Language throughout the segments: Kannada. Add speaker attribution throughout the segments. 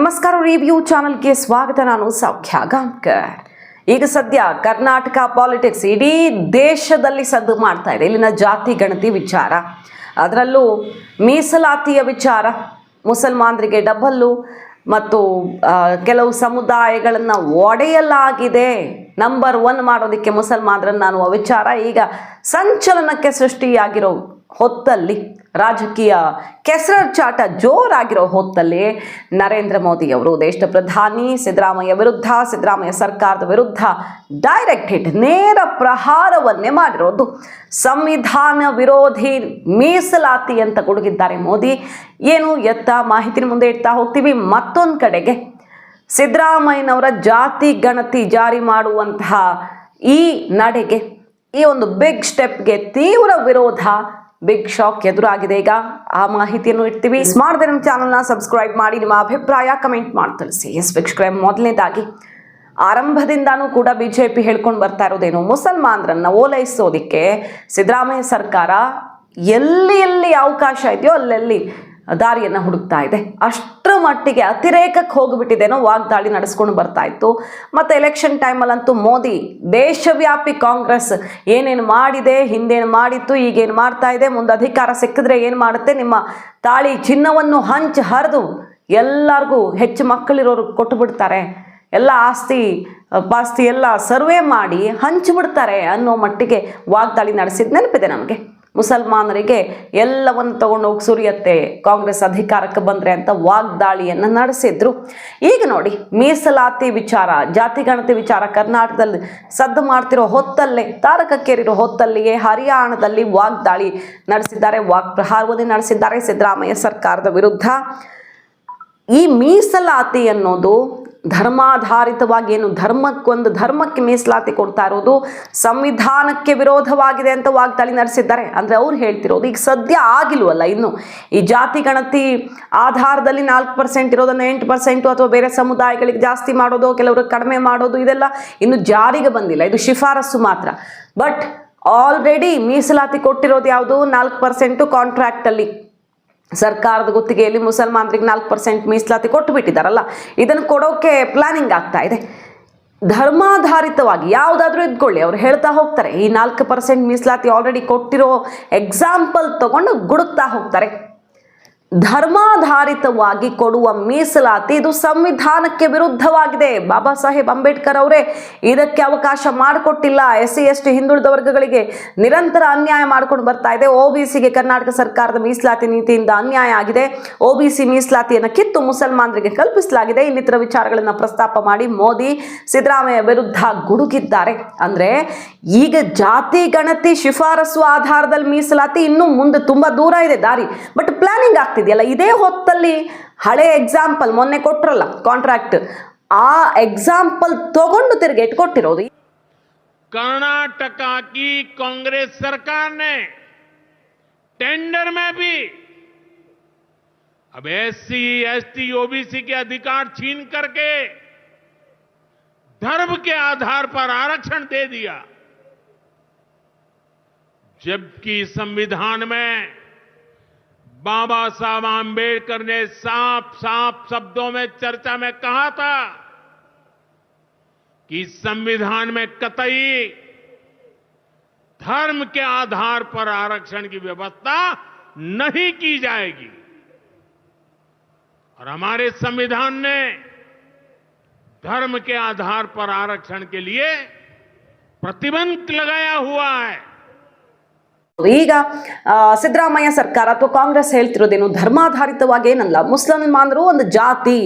Speaker 1: ನಮಸ್ಕಾರ ರಿವ್ಯೂ ಚಾನಲ್ಗೆ ಸ್ವಾಗತ. ನಾನು ಸೌಖ್ಯ ಗಾಂಕರ್ ಈಗ ಸದ್ಯ ಕರ್ನಾಟಕ ಪಾಲಿಟಿಕ್ಸ್ ಇಡೀ ದೇಶದಲ್ಲಿ ಸದ್ದು ಮಾಡ್ತಾ ಇದೆ. ಇಲ್ಲಿನ ಜಾತಿ, ಗಣತಿ ವಿಚಾರ. ಅದರಲ್ಲೂ ಮೀಸಲಾತಿಯ ವಿಚಾರ, ಮುಸಲ್ಮಾನರಿಗೆ ಡಬ್ಬಲ್ಲು ಮತ್ತು ಕೆಲವು ಸಮುದಾಯಗಳನ್ನು ಒಡೆಯಲಾಗಿದೆ. ನಂಬರ್ ಒನ್ ಮಾಡೋದಕ್ಕೆ ಮುಸಲ್ಮಾನರನ್ನು ಅನ್ನುವ ವಿಚಾರ ಈಗ ಸಂಚಲನಕ್ಕೆ ಸೃಷ್ಟಿಯಾಗಿರೋ ಹೊತ್ತಲ್ಲಿ ರಾಜಕೀಯ ಕೆಸರಚಾಟ ಜೋರಾಗಿರೋ ಹೊತ್ತಲ್ಲಿ ನರೇಂದ್ರ ಮೋದಿ ಅವರು ದೇಶದ ಪ್ರಧಾನಿ, ಸಿದ್ದರಾಮಯ್ಯ ವಿರುದ್ಧ, ಸಿದ್ದರಾಮಯ್ಯ ಸರ್ಕಾರದ ವಿರುದ್ಧ ಡೈರೆಕ್ಟ್ ಹಿಟ್ ನೇರ ಪ್ರಹಾರವನ್ನೇ ಮಾಡಿರೋದು. ಸಂವಿಧಾನ ವಿರೋಧಿ ಮೀಸಲಾತಿ ಅಂತ ಗುಡುಗಿದ್ದಾರೆ ಮೋದಿ. ಏನು ಎತ್ತ ಮಾಹಿತಿನ ಮುಂದೆ ಇಡ್ತಾ ಹೋಗ್ತೀವಿ. ಮತ್ತೊಂದು ಕಡೆಗೆ ಸಿದ್ದರಾಮಯ್ಯನವರ ಜಾತಿ ಗಣತಿ ಜಾರಿ ಮಾಡುವಂತಹ ಈ ನಡೆಗೆ ಈ ಒಂದು ಬಿಗ್ ಸ್ಟೆಪ್ಗೆ ತೀವ್ರ ವಿರೋಧ ಬಿಗ್ ಶಾಕ್ ಎದುರಾಗಿದೆ. ಈಗ ಆ ಮಾಹಿತಿಯನ್ನು ಇಡ್ತೀವಿ. ಸ್ಮಾರ್ಟ್ ನಮ್ಮ ಚಾನಲ್ನ ಸಬ್ಸ್ಕ್ರೈಬ್ ಮಾಡಿ. ನಿಮ್ಮ ಅಭಿಪ್ರಾಯ ಕಮೆಂಟ್ ಮಾಡಿ ತಿಳಿಸಿ. ಎಸ್ ವೀಕ್ಷಕರೇ, ಮೊದಲನೇದಾಗಿ, ಆರಂಭದಿಂದಾನೂ ಕೂಡ ಬಿಜೆಪಿ ಹೇಳ್ಕೊಂಡು ಬರ್ತಾ ಇರೋದೇನು, ಮುಸಲ್ಮಾನರನ್ನ ಓಲೈಸೋದಿಕ್ಕೆ ಸಿದ್ದರಾಮಯ್ಯ ಸರ್ಕಾರ ಎಲ್ಲಿ ಎಲ್ಲಿ ಅವಕಾಶ ಇದೆಯೋ ಅಲ್ಲೆಲ್ಲಿ ದಾರಿಯನ್ನು ಹುಡುಕ್ತಾ ಇದೆ. ಅಷ್ಟರ ಮಟ್ಟಿಗೆ ಅತಿರೇಕಕ್ಕೆ ಹೋಗಿಬಿಟ್ಟಿದ್ದೇನೋ ವಾಗ್ದಾಳಿ ನಡೆಸ್ಕೊಂಡು ಬರ್ತಾ ಇತ್ತು. ಮತ್ತು ಎಲೆಕ್ಷನ್ ಟೈಮಲ್ಲಂತೂ ಮೋದಿ, ದೇಶವ್ಯಾಪಿ ಕಾಂಗ್ರೆಸ್ ಏನೇನು ಮಾಡಿದೆ, ಹಿಂದೇನು ಮಾಡಿತ್ತು, ಈಗೇನು ಮಾಡ್ತಾ ಇದೆ, ಮುಂದೆ ಅಧಿಕಾರ ಸಿಕ್ಕಿದ್ರೆ ಏನು ಮಾಡುತ್ತೆ? ನಿಮ್ಮ ತಾಳಿ ಚಿನ್ನವನ್ನು ಹಂಚ್ ಹರಿದು ಎಲ್ಲರಿಗೂ ಹೆಚ್ಚು ಮಕ್ಕಳಿರೋರು ಕೊಟ್ಟು ಬಿಡ್ತಾರೆ ಎಲ್ಲ ಆಸ್ತಿ, ಪಾಸ್ತಿ ಎಲ್ಲ ಸರ್ವೆ ಮಾಡಿ ಹಂಚಿಬಿಡ್ತಾರೆ ಅನ್ನೋ ಮಟ್ಟಿಗೆ ವಾಗ್ದಾಳಿ ನಡೆಸಿದ ನೆನಪಿದೆ ನಮಗೆ. ಮುಸಲ್ಮಾನರಿಗೆ ಎಲ್ಲವನ್ನು ತಗೊಂಡೋಗಿ ಸುರಿಯತ್ತೆ. ಕಾಂಗ್ರೆಸ್ ಅಧಿಕಾರಕ್ಕೆ ಬಂದರೆ ಅಂತ ವಾಗ್ದಾಳಿಯನ್ನು ನಡೆಸಿದ್ರು. ಈಗ ನೋಡಿ, ಮೀಸಲಾತಿ ವಿಚಾರ ಜಾತಿ ಗಣತಿ ವಿಚಾರ ಕರ್ನಾಟಕದಲ್ಲಿ ಸದ್ದು ಮಾಡ್ತಿರೋ ಹೊತ್ತಲ್ಲೇ, ತಾರಕಕ್ಕೇರಿರೋ ಹೊತ್ತಲ್ಲಿಯೇ ಹರಿಯಾಣದಲ್ಲಿ ವಾಗ್ದಾಳಿ ನಡೆಸಿದ್ದಾರೆ ವಾಗ್ ಪ್ರಹಾರವನ್ನೇ ನಡೆಸಿದ್ದಾರೆ ಸಿದ್ದರಾಮಯ್ಯ ಸರ್ಕಾರದ ವಿರುದ್ಧ. ಈ ಮೀಸಲಾತಿ ಅನ್ನೋದು ಧರ್ಮಾಧಾರಿತವಾಗಿ ಏನು ಧರ್ಮಕ್ಕೊಂದು ಧರ್ಮಕ್ಕೆ ಮೀಸಲಾತಿ ಕೊಡ್ತಾ ಇರೋದು ಸಂವಿಧಾನಕ್ಕೆ ವಿರೋಧವಾಗಿದೆ ಅಂತ ವಾಗ್ದಾಳಿ ನಡೆಸಿದ್ದಾರೆ. ಅಂದರೆ ಅವ್ರು ಹೇಳ್ತಿರೋದು ಈಗ ಸದ್ಯ ಆಗಿಲ್ವಲ್ಲ ಇನ್ನು? ಈ ಜಾತಿ ಗಣತಿ ಆಧಾರದಲ್ಲಿ ನಾಲ್ಕು ಪರ್ಸೆಂಟ್ ಇರೋದನ್ನು ಎಂಟು ಪರ್ಸೆಂಟು ಅಥವಾ ಬೇರೆ ಸಮುದಾಯಗಳಿಗೆ ಜಾಸ್ತಿ ಮಾಡೋದು ಕೆಲವರು ಕಡಿಮೆ ಮಾಡೋದು, ಇದೆಲ್ಲ ಇನ್ನು ಜಾರಿಗೆ ಬಂದಿಲ್ಲ. ಇದು ಶಿಫಾರಸು ಮಾತ್ರ. ಬಟ್ ಆಲ್ರೆಡಿ ಮೀಸಲಾತಿ ಕೊಟ್ಟಿರೋದು ಯಾವುದು? ನಾಲ್ಕು ಪರ್ಸೆಂಟು ಕಾಂಟ್ರಾಕ್ಟಲ್ಲಿ ಸರ್ಕಾರದ ಗುತ್ತಿಗೆಯಲ್ಲಿ ಮುಸಲ್ಮಾನರಿಗೆ ನಾಲ್ಕು ಪರ್ಸೆಂಟ್ ಮೀಸಲಾತಿ ಕೊಟ್ಟು ಬಿಟ್ಟಿದ್ದಾರಲ್ಲ, ಇದನ್ನು ಕೊಡೋಕೆ ಪ್ಲಾನಿಂಗ್ ಆಗ್ತಾ ಇದೆ. ಧರ್ಮಾಧಾರಿತವಾಗಿ ಯಾವುದಾದ್ರೂ ಇದ್ಕೊಳ್ಳಿ, ಅವ್ರು ಹೇಳ್ತಾ ಹೋಗ್ತಾರೆ, ಈ ನಾಲ್ಕು ಪರ್ಸೆಂಟ್ ಮೀಸಲಾತಿ ಆಲ್ರೆಡಿ ಕೊಟ್ಟಿರೋ ಎಕ್ಸಾಂಪಲ್ ತಗೊಂಡು ಗುಡುಕ್ತಾ ಹೋಗ್ತಾರೆ. ಧರ್ಮಾಧಾರಿತವಾಗಿ ಕೊಡುವ ಮೀಸಲಾತಿ ಇದು ಸಂವಿಧಾನಕ್ಕೆ ವಿರುದ್ಧವಾಗಿದೆ. ಬಾಬಾ ಸಾಹೇಬ್ ಅಂಬೇಡ್ಕರ್ ಅವರೇ ಇದಕ್ಕೆ ಅವಕಾಶ ಮಾಡಿಕೊಟ್ಟಿಲ್ಲ. ಎಸ್ ಸಿ ಎಸ್ ಟಿ ಹಿಂದುಳಿದ ವರ್ಗಗಳಿಗೆ ನಿರಂತರ ಅನ್ಯಾಯ ಮಾಡ್ಕೊಂಡು ಬರ್ತಾ ಇದೆ. ಒ ಬಿ ಸಿಗೆ ಕರ್ನಾಟಕ ಸರ್ಕಾರದ ಮೀಸಲಾತಿ ನೀತಿಯಿಂದ ಅನ್ಯಾಯ ಆಗಿದೆ. ಒ ಬಿ ಸಿ ಮೀಸಲಾತಿಯನ್ನು ಕಿತ್ತು ಮುಸಲ್ಮಾನರಿಗೆ ಕಲ್ಪಿಸಲಾಗಿದೆ. ಇನ್ನಿತರ ವಿಚಾರಗಳನ್ನು ಪ್ರಸ್ತಾಪ ಮಾಡಿ ಮೋದಿ ಸಿದ್ದರಾಮಯ್ಯ ವಿರುದ್ಧ ಗುಡುಗಿದ್ದಾರೆ. ಅಂದರೆ ಈಗ ಜಾತಿ, ಗಣತಿ, ಶಿಫಾರಸು ಆಧಾರದಲ್ಲಿ ಮೀಸಲಾತಿ ಇನ್ನೂ ಮುಂದೆ ತುಂಬ ದೂರ ಇದೆ ದಾರಿ. ಬಟ್ ಪ್ಲಾನಿಂಗ್ ಆಗ್ತಿದೆಯಲ್ಲ ಇದೇ ಹೊತ್ತಲ್ಲಿ ಹಳೆ ಎಕ್ಸಾಂಪಲ್ ಮೊನ್ನೆ ಕೊಟ್ರಲ್ಲ ಕಾಂಟ್ರಾಕ್ಟ್ ಆ ಎಕ್ಸಾಂಪಲ್ ತಗೊಂಡು ತಿರುಗಿ ಇಟ್ಕೊಟ್ಟಿರೋದು
Speaker 2: कर्नाटका की कांग्रेस सरकार ने टेंडर में भी अब एससी एसटी ओबीसी के अधिकार छीन करके धर्म के आधार पर आरक्षण दे दिया जबकि संविधान में बाबा साहब आंबेडकर ने साफ़ साफ़ शब्दों में, चर्चा में कहा था कि संविधान में कतई धर्म के आधार पर आरक्षण की व्यवस्था नहीं की जाएगी। और हमारे संविधान ने धर्म के आधार पर आरक्षण के लिए प्रतिबंध लगाया हुआ है।
Speaker 1: ಈಗ ಸಿದ್ದರಾಮಯ್ಯ ಸರ್ಕಾರ ಅಥವಾ ಕಾಂಗ್ರೆಸ್ ಹೇಳ್ತಿರೋದೇನು ಧರ್ಮಾಧಾರಿತವಾಗಿ ಏನಲ್ಲ ಮುಸಲ್ಮಾನರು ಒಂದು ಜಾತಿ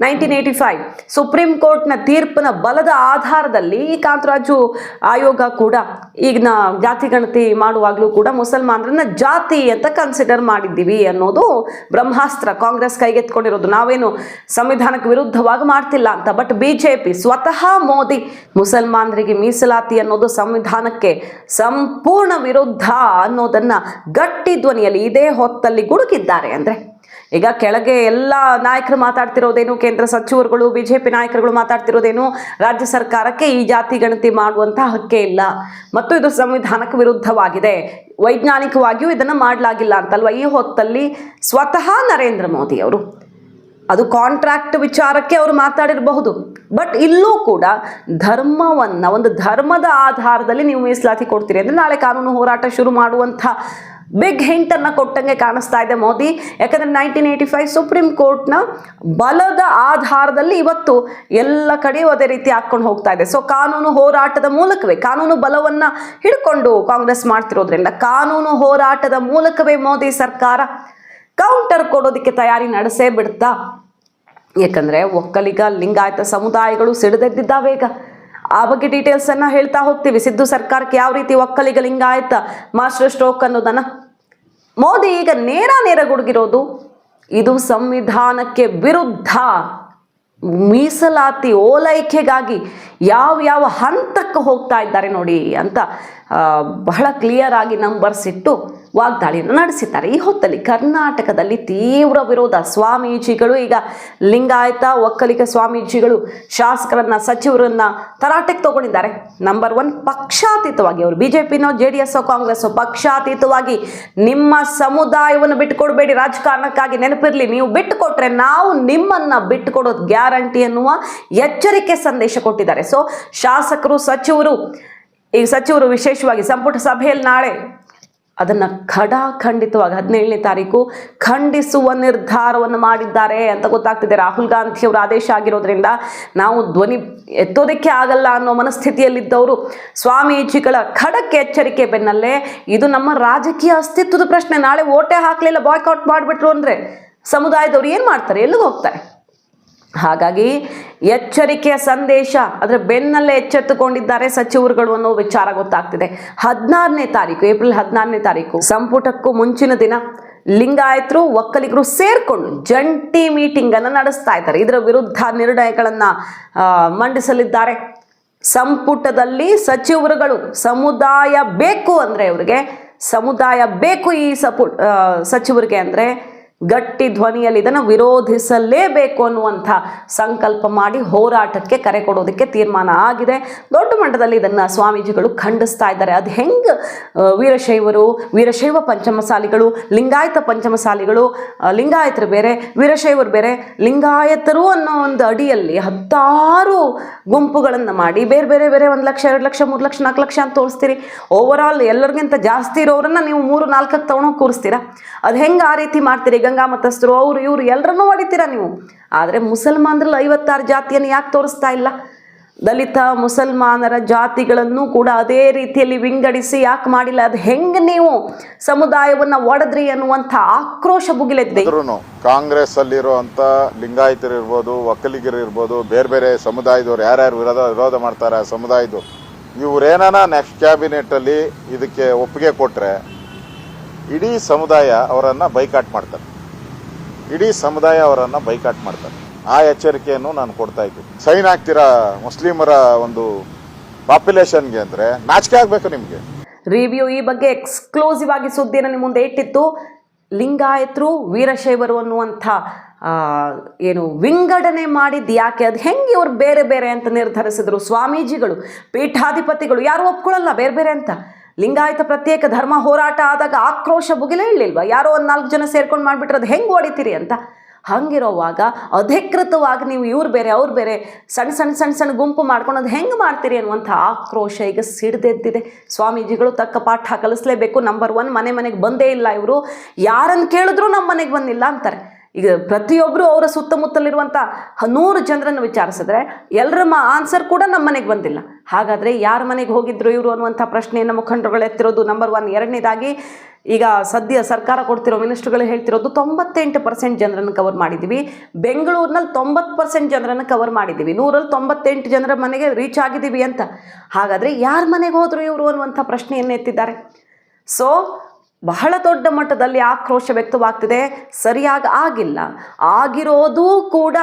Speaker 1: ನೈನ್ಟೀನ್ ಏಯ್ಟಿ ಫೈವ್ ಸುಪ್ರೀಂ ಕೋರ್ಟ್ನ ತೀರ್ಪಿನ ಬಲದ ಆಧಾರದಲ್ಲಿ ಈ ಕಾಂತರಾಜು ಆಯೋಗ ಕೂಡ, ಈಗಿನ ಜಾತಿ ಗಣತಿ ಮಾಡುವಾಗಲೂ ಕೂಡ ಮುಸಲ್ಮಾನರನ್ನ ಜಾತಿ ಅಂತ ಕನ್ಸಿಡರ್ ಮಾಡಿದ್ದೀವಿ ಅನ್ನೋದು ಬ್ರಹ್ಮಾಸ್ತ್ರ. ಕಾಂಗ್ರೆಸ್ ಕೈಗೆತ್ಕೊಂಡಿರೋದು ನಾವೇನು ಸಂವಿಧಾನಕ್ಕೆ ವಿರುದ್ಧವಾಗಿ ಮಾಡ್ತಿಲ್ಲ ಅಂತ ಬಟ್ ಬಿಜೆಪಿ ಸ್ವತಃ ಮೋದಿ ಮುಸಲ್ಮಾನರಿಗೆ ಮೀಸಲಾತಿ ಅನ್ನೋದು ಸಂವಿಧಾನಕ್ಕೆ ಸಂಪೂರ್ಣ ವಿರುದ್ಧ ಅನ್ನೋದನ್ನ ಗಟ್ಟಿ ಧ್ವನಿಯಲ್ಲಿ ಇದೇ ಹೊತ್ತಲ್ಲಿ ಗುಡುಗಿದ್ದಾರೆ ಅಂದ್ರೆ ಈಗ ಕೆಳಗೆ ಎಲ್ಲ ನಾಯಕರು ಮಾತಾಡ್ತಿರೋದೇನು, ಕೇಂದ್ರ ಸಚಿವರುಗಳು, ಬಿಜೆಪಿ ನಾಯಕರುಗಳು ಮಾತಾಡ್ತಿರೋದೇನು, ರಾಜ್ಯ ಸರ್ಕಾರಕ್ಕೆ ಈ ಜಾತಿ ಗಣತಿ ಮಾಡುವಂತಹ ಹಕ್ಕೇ ಇಲ್ಲ. ಮತ್ತು ಇದು ಸಂವಿಧಾನಕ್ಕೆ ವಿರುದ್ಧವಾಗಿದೆ. ವೈಜ್ಞಾನಿಕವಾಗಿಯೂ ಇದನ್ನು ಮಾಡಲಾಗಿಲ್ಲ ಅಂತಲ್ವಾ? ಈ ಹೊತ್ತಲ್ಲಿ ಸ್ವತಃ ನರೇಂದ್ರ ಮೋದಿ ಅವರು. ಅದು ಕಾಂಟ್ರಾಕ್ಟ್ ವಿಚಾರಕ್ಕೆ ಅವರು ಮಾತಾಡಿರಬಹುದು. ಬಟ್ ಇಲ್ಲೂ ಕೂಡ ಧರ್ಮವನ್ನ, ಒಂದು ಧರ್ಮದ ಆಧಾರದಲ್ಲಿ ನೀವು ಮೀಸಲಾತಿ ಕೊಡ್ತೀರಿ. ಅಂದ್ರೆ ನಾಳೆ ಕಾನೂನು ಹೋರಾಟ ಶುರು ಮಾಡುವಂಥ ಬಿಗ್ ಹಿಂಟನ್ನು ಕೊಟ್ಟಂಗೆ ಕಾಣಿಸ್ತಾ ಇದೆ ಮೋದಿ. ಯಾಕಂದ್ರೆ ನೈನ್ಟೀನ್ ಏಯ್ಟಿ ಫೈವ್ ಸುಪ್ರೀಂ ಕೋರ್ಟ್ನ ಬಲದ ಆಧಾರದಲ್ಲಿ ಇವತ್ತು ಎಲ್ಲ ಕಡೆಯೂ ಅದೇ ರೀತಿ ಹಾಕೊಂಡು ಹೋಗ್ತಾ ಇದೆ. ಸೊ ಕಾನೂನು ಹೋರಾಟದ ಮೂಲಕವೇ, ಕಾನೂನು ಬಲವನ್ನ ಹಿಡ್ಕೊಂಡು ಕಾಂಗ್ರೆಸ್ ಮಾಡ್ತಿರೋದ್ರಿಂದ ಕಾನೂನು ಹೋರಾಟದ ಮೂಲಕವೇ ಮೋದಿ ಸರ್ಕಾರ ಕೌಂಟರ್ ಕೊಡೋದಕ್ಕೆ ತಯಾರಿ ನಡೆಸೇ ಬಿಡ್ತಾ ಯಾಕಂದ್ರೆ ಒಕ್ಕಲಿಗ, ಲಿಂಗಾಯತ ಸಮುದಾಯಗಳು ಸಿಡಿದೆದ್ದಿದ್ದಾವೇಗ ಆ ಬಗ್ಗೆ ಡೀಟೇಲ್ಸ್ ಅನ್ನ ಹೇಳ್ತಾ ಹೋಗ್ತೀವಿ. ಸಿದ್ದು ಸರ್ಕಾರಕ್ಕೆ ಯಾವ ರೀತಿ ಒಕ್ಕಲಿಗ, ಲಿಂಗಾಯತ ಮಾಸ್ಟರ್ ಸ್ಟ್ರೋಕ್ ಅನ್ನೋದನ್ನ? ಮೋದಿ ಈಗ ನೇರ ನೇರ ಗುಡುಗಿರೋದು, ಇದು ಸಂವಿಧಾನಕ್ಕೆ ವಿರುದ್ಧ ಮೀಸಲಾತಿ ಓಲೈಕೆಗಾಗಿ ಯಾವ ಯಾವ ಹಂತಕ್ಕೆ ಹೋಗ್ತಾ ಇದ್ದಾರೆ ನೋಡಿ ಅಂತ ಬಹಳ ಕ್ಲಿಯರ್ ಆಗಿ ನಂಬರ್ಸ್ ಇಟ್ಟು ವಾಗ್ದಾಳಿಯನ್ನು ನಡೆಸಿದ್ದಾರೆ. ಈ ಹೊತ್ತಲ್ಲಿ ಕರ್ನಾಟಕದಲ್ಲಿ ತೀವ್ರ ವಿರೋಧ. ಸ್ವಾಮೀಜಿಗಳು ಈಗ ಲಿಂಗಾಯತ, ಒಕ್ಕಲಿಗ ಸ್ವಾಮೀಜಿಗಳು, ಶಾಸಕರನ್ನ, ಸಚಿವರನ್ನ ತರಾಟೆಗೆ ತಗೊಂಡಿದ್ದಾರೆ. ನಂಬರ್ ಒನ್ ಪಕ್ಷಾತೀತವಾಗಿ ಅವರು. ಬಿಜೆಪಿನೋ ಜೆ ಡಿ ಎಸ್ ಕಾಂಗ್ರೆಸ್ ಪಕ್ಷಾತೀತವಾಗಿ ನಿಮ್ಮ ಸಮುದಾಯವನ್ನು ಬಿಟ್ಟುಕೊಡಬೇಡಿ. ರಾಜಕಾರಣಕ್ಕಾಗಿ ನೆನಪಿರಲಿ. ನೀವು ಬಿಟ್ಟುಕೊಟ್ರೆ ನಾವು ನಿಮ್ಮನ್ನ ಬಿಟ್ಟುಕೊಡೋದು ಗ್ಯಾರಂಟಿ ಎನ್ನುವ ಎಚ್ಚರಿಕೆ ಸಂದೇಶ ಕೊಟ್ಟಿದ್ದಾರೆ. ಸೊ ಶಾಸಕರು, ಸಚಿವರು ಈ ಸಚಿವರು ವಿಶೇಷವಾಗಿ ಸಂಪುಟ ಸಭೆಯಲ್ಲಿ ನಾಳೆ ಅದನ್ನ ಖಡಾಖಂಡಿತವಾಗಿ ಹದಿನೇಳನೇ ತಾರೀಕು ಖಂಡಿಸುವ ನಿರ್ಧಾರವನ್ನು ಮಾಡಿದ್ದಾರೆ ಅಂತ ಗೊತ್ತಾಗ್ತಿದೆ. ರಾಹುಲ್ ಗಾಂಧಿ ಅವರ ಆದೇಶ ಆಗಿರೋದ್ರಿಂದ ನಾವು ಧ್ವನಿ ಎತ್ತೋದಕ್ಕೆ ಆಗಲ್ಲ ಅನ್ನೋ ಮನಸ್ಥಿತಿಯಲ್ಲಿದ್ದವರು ಸ್ವಾಮೀಜಿಗಳ ಖಡಕ್ ಎಚ್ಚರಿಕೆ ಬೆನ್ನಲ್ಲೇ ಇದು ನಮ್ಮ ರಾಜಕೀಯ ಅಸ್ತಿತ್ವದ ಪ್ರಶ್ನೆ. ನಾಳೆ ಓಟೆ ಹಾಕ್ಲಿಲ್ಲ ಬಾಯ್ಕೌಟ್ ಮಾಡಿಬಿಟ್ರು ಅಂದ್ರೆ ಸಮುದಾಯದವ್ರು ಏನು ಮಾಡ್ತಾರೆ? ಎಲ್ಲಿಗೆ ಹೋಗ್ತಾರೆ? ಹಾಗಾಗಿ ಎಚ್ಚರಿಕೆಯ ಸಂದೇಶ, ಅಂದರೆ ಬೆನ್ನಲ್ಲೇ ಎಚ್ಚೆತ್ತುಕೊಂಡಿದ್ದಾರೆ ಸಚಿವರುಗಳು ಅನ್ನೋ ವಿಚಾರ ಗೊತ್ತಾಗ್ತಿದೆ. ಹದಿನಾರನೇ ತಾರೀಕು, ಏಪ್ರಿಲ್ ಹದಿನಾರನೇ ತಾರೀಕು, ಸಂಪುಟಕ್ಕೂ ಮುಂಚಿನ ದಿನ ಲಿಂಗಾಯತರು, ಒಕ್ಕಲಿಗರು ಸೇರ್ಕೊಂಡು ಜಂಟಿ ಮೀಟಿಂಗ್ ಅನ್ನು ನಡೆಸ್ತಾ ಇದ್ದಾರೆ. ಇದರ ವಿರುದ್ಧ ನಿರ್ಣಯಗಳನ್ನು ಮಂಡಿಸಲಿದ್ದಾರೆ. ಸಂಪುಟದಲ್ಲಿ ಸಚಿವರುಗಳು, ಸಮುದಾಯ ಬೇಕು ಅಂದ್ರೆ ಇವರಿಗೆ ಸಮುದಾಯ ಬೇಕು ಈ ಸಪು ಸಚಿವರಿಗೆ ಅಂದ್ರೆ ಗಟ್ಟಿ ಧ್ವನಿಯಲ್ಲಿ ಇದನ್ನು ವಿರೋಧಿಸಲೇಬೇಕು ಅನ್ನುವಂಥ ಸಂಕಲ್ಪ ಮಾಡಿ ಹೋರಾಟಕ್ಕೆ ಕರೆ ಕೊಡೋದಕ್ಕೆ ತೀರ್ಮಾನ ಆಗಿದೆ. ದೊಡ್ಡ ಮಟ್ಟದಲ್ಲಿ ಇದನ್ನು ಸ್ವಾಮೀಜಿಗಳು ಖಂಡಿಸ್ತಾ ಇದ್ದಾರೆ. ಅದು ಹೆಂಗೆ ವೀರಶೈವರು, ವೀರಶೈವ ಪಂಚಮಸಾಲಿಗಳು, ಲಿಂಗಾಯತ ಪಂಚಮಸಾಲಿಗಳು ಲಿಂಗಾಯತರು ಬೇರೆ, ವೀರಶೈವರು ಬೇರೆ, ಲಿಂಗಾಯತರು ಅನ್ನೋ ಒಂದು ಅಡಿಯಲ್ಲಿ ಹತ್ತಾರು ಗುಂಪುಗಳನ್ನು ಮಾಡಿ ಬೇರೆ ಬೇರೆ ಬೇರೆ ಒಂದು ಲಕ್ಷ, ಎರಡು ಲಕ್ಷ, ಮೂರು ಲಕ್ಷ, ನಾಲ್ಕು ಲಕ್ಷ ಅಂತ ತೋರಿಸ್ತೀರಿ. ಓವರ್ ಆಲ್ ಎಲ್ಲರಿಗಿಂತ ಜಾಸ್ತಿ ಇರೋರನ್ನ ನೀವು ಮೂರು, ನಾಲ್ಕಕ್ಕೆ ತಗೊಂಡೋಗಿ ಕೂರಿಸ್ತೀರಾ? ಅದು ಹೆಂಗೆ ಆ ರೀತಿ ಮಾಡ್ತೀರಿ? ಗಂಗಾ ಮತಸ್ಥರು, ಅವರು ಇವರು ಎಲ್ಲರನ್ನೂ ಹೊಡಿತೀರಾ ನೀವು? ಆದರೆ ಮುಸಲ್ಮಾನರಲ್ಲಿ ಐವತ್ತಾರು ಜಾತಿಯನ್ನು ಯಾಕೆ ತೋರಿಸ್ತಾ ಇಲ್ಲ? ದಲಿತ, ಮುಸಲ್ಮಾನರ ಜಾತಿಗಳನ್ನು ಕೂಡ ಅದೇ ರೀತಿಯಲ್ಲಿ ವಿಂಗಡಿಸಿ ಯಾಕೆ ಮಾಡಿಲ್ಲ? ಅದು ಹೆಂಗೆ ನೀವು ಸಮುದಾಯವನ್ನು ಒಡೆದ್ರಿ ಅನ್ನುವಂಥ ಆಕ್ರೋಶ ಭುಗಿಲೆದ್ದೆ
Speaker 3: ಕಾಂಗ್ರೆಸ್ ಅಲ್ಲಿರುವಂತ ಲಿಂಗಾಯತರು ಇರ್ಬೋದು ಒಕ್ಕಲಿಗರು ಇರ್ಬೋದು, ಬೇರೆ ಬೇರೆ ಸಮುದಾಯದವ್ರು ಯಾರ್ಯಾರು ವಿರೋಧ ವಿರೋಧ ಮಾಡ್ತಾರೆ ಸಮುದಾಯದ್ದು. ಇವರೇನಾನ ನೆಕ್ಸ್ಟ್ ಕ್ಯಾಬಿನೆಟ್ ಅಲ್ಲಿ ಇದಕ್ಕೆ ಒಪ್ಪಿಗೆ ಕೊಟ್ಟರೆ ಇಡೀ ಸಮುದಾಯ ಅವರನ್ನು ಬೈಕಾಟ್ ಮಾಡ್ತಾರೆ. ಇಡೀ ಸಮುದಾಯ ಅವರನ್ನ ಬೈಕಾಟ್ ಮಾಡ್ತಾರೆ. ಆ ಎಚ್ಚರಿಕೆಯನ್ನು ನಾನು ಕೊಡ್ತಾ ಇದ್ದೀನಿ. ಸೈನ್ ಆಗ್ತೀರಾ ಮುಸ್ಲಿಮರ ಒಂದು ಪಾಪ್ಯುಲೇಷನ್ಗೆ ಅಂದ್ರೆ? ನಾಚಿಕೆ ಆಗ್ಬೇಕು ನಿಮ್ಗೆ.
Speaker 1: ರಿವ್ಯೂ ಈ ಬಗ್ಗೆ ಎಕ್ಸ್ಕ್ಲೂಸಿವ್ ಆಗಿ ಸುದ್ದಿಯನ್ನು ನಿಮ್ಮ ಮುಂದೆ ಇಟ್ಟಿತ್ತು. ಲಿಂಗಾಯತರು ವೀರಶೈವರು ಅನ್ನುವಂಥ ಏನು ವಿಂಗಡಣೆ ಮಾಡಿದ್ದು ಯಾಕೆ? ಅದು ಹೆಂಗೆ ಇವ್ರು ಬೇರೆ ಬೇರೆ ಅಂತ ನಿರ್ಧರಿಸಿದ್ರು? ಸ್ವಾಮೀಜಿಗಳು, ಪೀಠಾಧಿಪತಿಗಳು ಯಾರು ಒಪ್ಕೊಳ್ಳಲ್ಲ, ಬೇರೆ ಬೇರೆ ಅಂತ. ಲಿಂಗಾಯತ ಪ್ರತ್ಯೇಕ ಧರ್ಮ ಹೋರಾಟ ಆದಾಗ ಆಕ್ರೋಶ ಭುಗಿಲೇ ಇರಲಿಲ್ವ? ಯಾರೋ ಒಂದು ನಾಲ್ಕು ಜನ ಸೇರ್ಕೊಂಡು ಮಾಡಿಬಿಟ್ರೆ ಅದು ಹೆಂಗೆ ಹೊಡಿತೀರಿ ಅಂತ? ಹಂಗಿರೋವಾಗ ಅಧಿಕೃತವಾಗಿ ನೀವು ಇವ್ರು ಬೇರೆ, ಅವ್ರು ಬೇರೆ ಸಣ್ಣ ಸಣ್ಣ ಸಣ್ಣ ಸಣ್ಣ ಗುಂಪು ಮಾಡ್ಕೊಂಡು ಅದು ಹೆಂಗೆ ಮಾಡ್ತೀರಿ ಅನ್ನುವಂಥ ಆಕ್ರೋಶ ಈಗ ಸಿಡ್ದೆದ್ದಿದೆ. ಸ್ವಾಮೀಜಿಗಳು ತಕ್ಕ ಪಾಠ ಕಲಿಸ್ಲೇಬೇಕು. ನಂಬರ್ ಒನ್ ಮನೆ ಮನೆಗೆ ಬಂದೇ ಇಲ್ಲ ಇವರು. ಯಾರನ್ನು ಕೇಳಿದ್ರು ನಮ್ಮ ಮನೆಗೆ ಬಂದಿಲ್ಲ ಅಂತಾರೆ. ಈಗ ಪ್ರತಿಯೊಬ್ಬರು ಅವರ ಸುತ್ತಮುತ್ತಲಿರುವಂಥ ನೂರು ಜನರನ್ನು ವಿಚಾರಿಸಿದ್ರೆ ಎಲ್ಲರ ಆನ್ಸರ್ ಕೂಡ ನಮ್ಮ ಮನೆಗೆ ಬಂದಿಲ್ಲ. ಹಾಗಾದರೆ ಯಾರ ಮನೆಗೆ ಹೋಗಿದ್ರು ಇವರು ಅನ್ನುವಂಥ ಪ್ರಶ್ನೆಯನ್ನು ಮುಖಂಡರುಗಳು ಎತ್ತಿರೋದು ನಂಬರ್ ಒನ್ ಎರಡನೇದಾಗಿ, ಈಗ ಸದ್ಯ ಸರ್ಕಾರ ಕೊಡ್ತಿರೋ ಮಿನಿಸ್ಟ್ರುಗಳು ಹೇಳ್ತಿರೋದು ತೊಂಬತ್ತೆಂಟು ಪರ್ಸೆಂಟ್ ಜನರನ್ನು ಕವರ್ ಮಾಡಿದ್ದೀವಿ ಬೆಂಗಳೂರಿನಲ್ಲಿ ತೊಂಬತ್ತು ಪರ್ಸೆಂಟ್ ಜನರನ್ನು ಕವರ್ ಮಾಡಿದ್ದೀವಿ ನೂರಲ್ಲಿ ತೊಂಬತ್ತೆಂಟು ಜನರ ಮನೆಗೆ ರೀಚ್ ಆಗಿದ್ದೀವಿ ಅಂತ. ಹಾಗಾದರೆ ಯಾರ ಮನೆಗೆ ಹೋದರು ಇವರು ಅನ್ನುವಂಥ ಪ್ರಶ್ನೆಯನ್ನು ಎತ್ತಿದ್ದಾರೆ. ಸೊ ಬಹಳ ದೊಡ್ಡ ಮಟ್ಟದಲ್ಲಿ ಆಕ್ರೋಶ ವ್ಯಕ್ತವಾಗ್ತಿದೆ. ಸರಿಯಾಗಿ ಆಗಿಲ್ಲ. ಆಗಿರೋದು ಕೂಡ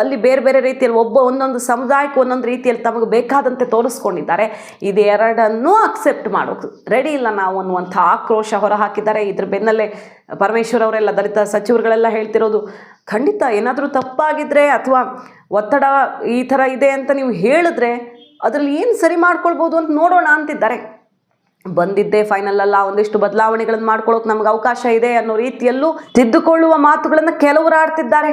Speaker 1: ಅಲ್ಲಿ ಬೇರೆ ಬೇರೆ ರೀತಿಯಲ್ಲಿ ಒಬ್ಬ ಒಂದೊಂದು ಸಮುದಾಯಕ್ಕೆ ಒಂದೊಂದು ರೀತಿಯಲ್ಲಿ ತಮಗೆ ಬೇಕಾದಂತೆ ತೋರಿಸ್ಕೊಂಡಿದ್ದಾರೆ. ಇದೆರಡನ್ನೂ ಅಕ್ಸೆಪ್ಟ್ ಮಾಡೋದು. ರೆಡಿ ಇಲ್ಲ ನಾವು ಅನ್ನುವಂಥ ಆಕ್ರೋಶ ಹೊರಹಾಕಿದ್ದಾರೆ. ಇದ್ರ ಬೆನ್ನಲ್ಲೇ ಪರಮೇಶ್ವರ್ ಅವರೆಲ್ಲ ದಲಿತ ಸಚಿವರುಗಳೆಲ್ಲ ಹೇಳ್ತಿರೋದು, ಖಂಡಿತ ಏನಾದರೂ ತಪ್ಪಾಗಿದ್ರೆ ಅಥವಾ ಒತ್ತಡ ಈ ಥರ ಇದೆ ಅಂತ ನೀವು ಹೇಳಿದ್ರೆ ಅದರಲ್ಲಿ ಏನು ಸರಿ ಮಾಡ್ಕೊಳ್ಬೋದು ಅಂತ ನೋಡೋಣ ಅಂತಿದ್ದಾರೆ. ಬಂದಿದ್ದೇ ಫೈನಲ್ ಅಲ್ಲ, ಒಂದಿಷ್ಟು ಬದಲಾವಣೆಗಳನ್ನು ಮಾಡ್ಕೊಳ್ಳೋಕೆ ನಮ್ಗೆ ಅವಕಾಶ ಇದೆ ಅನ್ನೋ ರೀತಿಯಲ್ಲೂ ತಿದ್ದುಕೊಳ್ಳುವ ಮಾತುಗಳನ್ನು ಕೆಲವರು ಆಡ್ತಿದ್ದಾರೆ.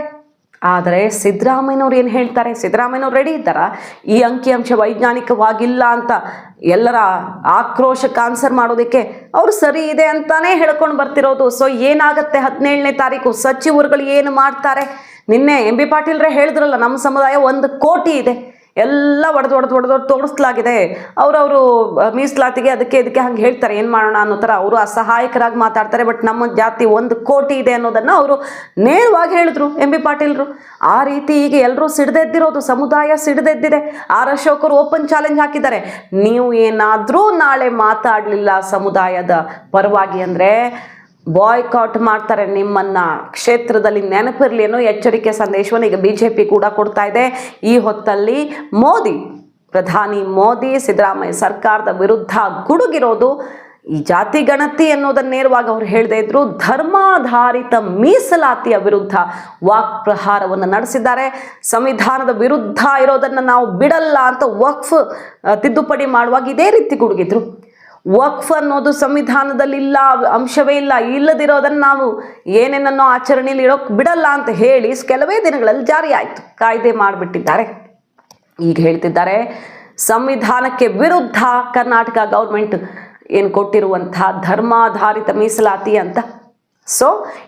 Speaker 1: ಆದರೆ ಸಿದ್ದರಾಮಯ್ಯನವ್ರು ಏನು ಹೇಳ್ತಾರೆ? ಸಿದ್ದರಾಮಯ್ಯನವ್ರು ರೆಡಿ ಇದ್ದಾರಾ? ಈ ಅಂಕಿಅಂಶ ವೈಜ್ಞಾನಿಕವಾಗಿಲ್ಲ ಅಂತ ಎಲ್ಲರ ಆಕ್ರೋಶಕ್ಕೆ ಆನ್ಸರ್ ಮಾಡೋದಕ್ಕೆ ಅವರು ಸರಿ ಇದೆ ಅಂತಾನೇ ಹೇಳ್ಕೊಂಡು ಬರ್ತಿರೋದು. ಸೊ ಏನಾಗುತ್ತೆ ಹದಿನೇಳನೇ ತಾರೀಕು? ಸಚಿವರುಗಳು ಏನು ಮಾಡ್ತಾರೆ? ನಿನ್ನೆ ಎಂ ಬಿ ಪಾಟೀಲ್ರೇ ಹೇಳಿದ್ರಲ್ಲ, ನಮ್ಮ ಸಮುದಾಯ ಒಂದು ಕೋಟಿ ಇದೆ. ಎಲ್ಲ ಒಡೆದು ಒಡೆದು ಒಡೆದು ತೋರಿಸ್ಲಾಗಿದೆ. ಅವರವರು ಮೀಸಲಾತಿಗೆ ಅದಕ್ಕೆ ಇದಕ್ಕೆ ಹಂಗೆ ಹೇಳ್ತಾರೆ, ಏನು ಮಾಡೋಣ ಅನ್ನೋ ಥರ ಅವರು ಅಸಹಾಯಕರಾಗಿ ಮಾತಾಡ್ತಾರೆ, ಬಟ್ ನಮ್ಮ ಜಾತಿ ಒಂದು ಕೋಟಿ ಇದೆ ಅನ್ನೋದನ್ನು ಅವರು ನೇರವಾಗಿ ಹೇಳಿದ್ರು, ಎಂ ಬಿ ಪಾಟೀಲ್ರು. ಆ ರೀತಿ ಈಗ ಎಲ್ಲರೂ ಸಿಡ್ದೆದ್ದಿರೋದು, ಸಮುದಾಯ ಸಿಡ್ದೆದ್ದಿದೆ. ಆರ್ ಅಶೋಕರು ಓಪನ್ ಚಾಲೆಂಜ್ ಹಾಕಿದ್ದಾರೆ. ನೀವು ಏನಾದರೂ ನಾಳೆ ಮಾತಾಡಲಿಲ್ಲ ಸಮುದಾಯದ ಪರವಾಗಿ ಅಂದರೆ ಬಾಯ್ಕಾಟ್ ಮಾಡ್ತಾರೆ ನಿಮ್ಮನ್ನ. ಕ್ಷೇತ್ರದಲ್ಲಿ ನೆನಪಿರಲಿ ಅನ್ನೋ ಎಚ್ಚರಿಕೆ ಸಂದೇಶವನ್ನು ಈಗ ಬಿ ಕೂಡ ಕೊಡ್ತಾ ಇದೆ. ಈ ಹೊತ್ತಲ್ಲಿ ಮೋದಿ, ಪ್ರಧಾನಿ ಮೋದಿ, ಸಿದ್ದರಾಮಯ್ಯ ಸರ್ಕಾರದ ವಿರುದ್ಧ ಗುಡುಗಿರೋದು ಈ ಜಾತಿ ಗಣತಿ ಅನ್ನೋದನ್ನ ನೇರವಾಗಿ ಅವ್ರು ಹೇಳದೇ ಇದ್ರು. ಧರ್ಮಾಧಾರಿತ ಮೀಸಲಾತಿಯ ವಿರುದ್ಧ ವಾಕ್ ಪ್ರಹಾರವನ್ನು ನಡೆಸಿದ್ದಾರೆ. ಸಂವಿಧಾನದ ವಿರುದ್ಧ ಇರೋದನ್ನು ನಾವು ಬಿಡಲ್ಲ ಅಂತ ವಕ್ಫ್ ತಿದ್ದುಪಡಿ ಮಾಡುವಾಗ ಇದೇ ರೀತಿ ಗುಡುಗಿದ್ರು. ವಕ್ಫ್ ಅನ್ನೋದು ಸಂವಿಧಾನದಲ್ಲಿ ಇಲ್ಲ, ಅಂಶವೇ ಇಲ್ಲ, ಇಲ್ಲದಿರೋದನ್ನು ನಾವು ಏನೇನನ್ನೋ ಆಚರಣೆಯಲ್ಲಿ ಇಡೋಕೆ ಬಿಡಲ್ಲ ಅಂತ ಹೇಳಿ ಕೆಲವೇ ದಿನಗಳಲ್ಲಿ ಜಾರಿ ಆಯಿತು ಕಾಯ್ದೆ ಮಾಡಿಬಿಟ್ಟಿದ್ದಾರೆ. ಈಗ ಹೇಳ್ತಿದ್ದಾರೆ, ಸಂವಿಧಾನಕ್ಕೆ ವಿರುದ್ಧ ಕರ್ನಾಟಕ ಗೌರ್ಮೆಂಟ್ ಏನು ಕೊಟ್ಟಿರುವಂತಹ ಧರ್ಮಾಧಾರಿತ ಮೀಸಲಾತಿ ಅಂತ? ಸೊ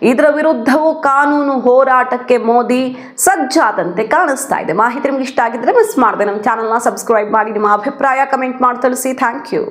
Speaker 1: ಇದರ ವಿರುದ್ಧವೂ ಕಾನೂನು ಹೋರಾಟಕ್ಕೆ ಮೋದಿ ಸಜ್ಜಾದಂತೆ ಕಾಣಿಸ್ತಾ ಇದೆ. ಮಾಹಿತಿ ನಿಮ್ಗೆ ಇಷ್ಟ ಆಗಿದ್ರೆ ಮಿಸ್ ಮಾಡಿದೆ. ನಮ್ಮ ಚಾನಲ್ನ ಸಬ್ಸ್ಕ್ರೈಬ್ ಮಾಡಿ, ನಿಮ್ಮ ಅಭಿಪ್ರಾಯ ಕಮೆಂಟ್ ಮಾಡಿ, ತಿಳಿಸಿ. Thank you